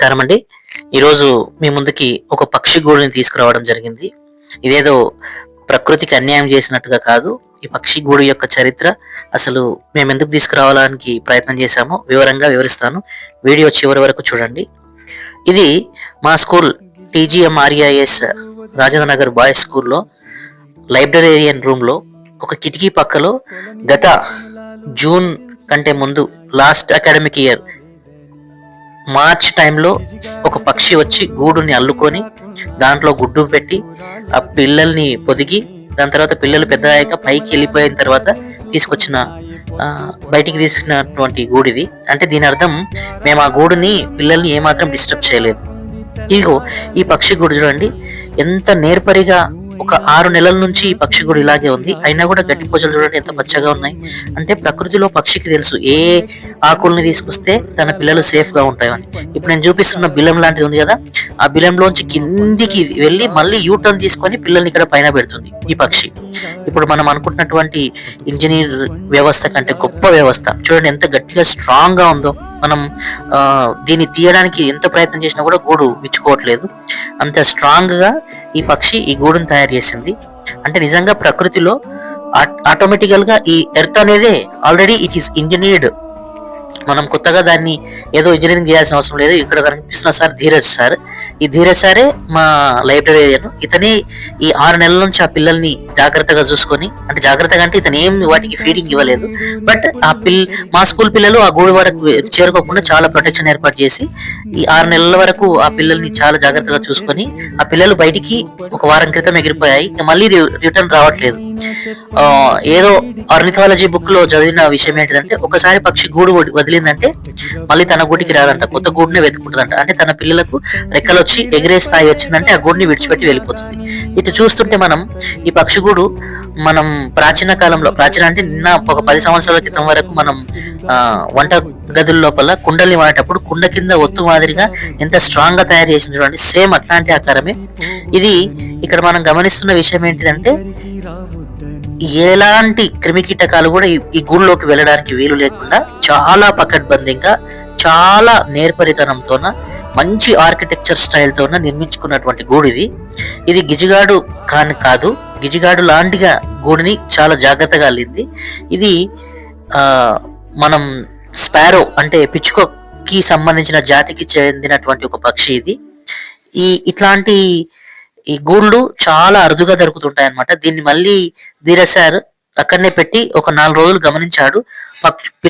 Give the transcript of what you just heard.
నమస్కారం అండి. ఈరోజు మీ ముందుకి ఒక పక్షి గూడుని తీసుకురావడం జరిగింది. ఇదేదో ప్రకృతికి అన్యాయం చేసినట్టుగా కాదు. ఈ పక్షి గూడు యొక్క చరిత్ర అసలు మేము ఎందుకు తీసుకురావడానికి ప్రయత్నం చేశామో వివరంగా వివరిస్తాను. వీడియో చివరి వరకు చూడండి. ఇది మా school TGM RIS Rajendra Nagar boys స్కూల్లో లైబ్రరీరియన్ రూమ్లో ఒక కిటికీ పక్కలో గత జూన్ కంటే ముందు లాస్ట్ అకాడమిక్ ఇయర్ మార్చ్ టైంలో ఒక పక్షి వచ్చి గూడుని అల్లుకొని దాంట్లో గుడ్డు పెట్టి ఆ పిల్లల్ని పొదిగి దాని తర్వాత పిల్లలు పెద్ద అయ్యాక పైకి వెళ్ళిపోయిన తర్వాత తీసుకొచ్చిన బయటికి తీసుకున్నటువంటి గూడిది. అంటే దీని అర్థం మేము ఆ గూడుని పిల్లల్ని ఏమాత్రం డిస్టర్బ్ చేయలేదు. ఇదిగో ఈ పక్షి గుడి చూడండి. ఎంత నేర్పరిగా ఒక ఆరు నెలల నుంచి ఈ పక్షి గుడి ఇలాగే ఉంది. అయినా కూడా గడ్డి పూజలు చూడండి ఎంత పచ్చగా ఉన్నాయి. అంటే ప్రకృతిలో పక్షికి తెలుసు ఏ ఆకుల్ని తీసుకొస్తే తన పిల్లలు సేఫ్గా ఉంటాయని. ఇప్పుడు నేను చూపిస్తున్న బిలం లాంటిది ఉంది కదా ఆ బిలంలోంచి కిందికి వెళ్ళి మళ్ళీ యూ టర్న్ తీసుకొని పిల్లల్ని ఇక్కడ పైన పెడుతుంది ఈ పక్షి. ఇప్పుడు మనం అనుకుంటున్నటువంటి ఇంజనీర్ వ్యవస్థ కంటే గొప్ప వ్యవస్థ. చూడండి ఎంత గట్టిగా స్ట్రాంగ్గా ఉందో. మనం దీన్ని తీయడానికి ఎంత ప్రయత్నం చేసినా కూడా గూడు విచ్చుకోవట్లేదు. అంత స్ట్రాంగ్గా ఈ పక్షి ఈ గూడును తయారు చేసింది. అంటే నిజంగా ప్రకృతిలో ఆటోమేటికల్గా ఈ ఎర్త్ అనేది ఆల్రెడీ ఇట్ ఈస్ ఇంజనీర్డ్. మనం కొత్తగా దాన్ని ఏదో ఇంజనీరింగ్ చేయాల్సిన అవసరం లేదు. ఇక్కడ కనిపిస్తున్న సార్ ధీరజ్ సార్. ఈ ధీరజ్ సారే మా లైబ్రరీయన్ ఇతని ఈ ఆరు నెలల నుంచి ఆ పిల్లల్ని జాగ్రత్తగా చూసుకొని అంటే జాగ్రత్తగా అంటే ఇతను ఏం వాటికి ఫీడింగ్ ఇవ్వలేదు. బట్ ఆ పిల్ మా స్కూల్ పిల్లలు ఆ గూడు వరకు చేరుకోకుండా చాలా ప్రొటెక్షన్ ఏర్పాటు చేసి ఈ ఆరు నెలల వరకు ఆ పిల్లల్ని చాలా జాగ్రత్తగా చూసుకొని ఆ పిల్లలు బయటికి ఒక వారం క్రితం ఎగిరిపోయాయి. ఇంకా మళ్ళీ రి- రిటర్న్ రావట్లేదు. ఏదో ఆర్నిథాలజీ బుక్లో చదివిన విషయం ఏంటిదంటే ఒకసారి పక్షి గూడు వదిలిందంటే మళ్ళీ తన గూటికి రాదంట. కొత్త గూడునే వెతుకుంటుందంట అంటే తన పిల్లలకు రెక్కలు వచ్చి ఎగిరే స్థాయి వచ్చిందంటే ఆ గూడిని విడిచిపెట్టి వెళ్ళిపోతుంది. ఇటు చూస్తుంటే మనం ఈ పక్షి గూడు మనం ప్రాచీన కాలంలో ప్రాచీన అంటే నిన్న ఒక పది సంవత్సరాల క్రితం వరకు మనం వంట గదుల లోపల కుండల్ని వాడేటప్పుడు కుండ కింద ఒత్తు మాదిరిగా ఎంత స్ట్రాంగ్గా తయారు చేసింది చూడండి. సేమ్ అట్లాంటి ఆకారమే. ఇది ఇక్కడ మనం గమనిస్తున్న విషయం ఏంటిదంటే ఎలాంటి క్రిమి కీటకాలు కూడా ఈ- ఈ వెళ్ళడానికి వీలు లేకుండా చాలా పకడ్బందీగా చాలా నేర్పరితనంతోన మంచి ఆర్కిటెక్చర్ స్టైల్ తోన నిర్మించుకున్నటువంటి గూడు ఇది. ఇది గిజిగాడు కాని కాదు. గిజిగాడు లాంటిగా గూడిని చాలా జాగ్రత్తగా అల్లింది. ఇది మనం స్పారో అంటే పిచ్చుకోకి సంబంధించిన జాతికి చెందినటువంటి ఒక పక్షి ఇది. ఈ ఇట్లాంటి ఈ గూళ్ళు చాలా అరుదుగా దొరుకుతుంటాయి అన్నమాట దీన్ని మళ్ళీ ధీరజ్ సార్ అక్కడనే పెట్టి ఒక నాలుగు రోజులు గమనించాడు. పక్షి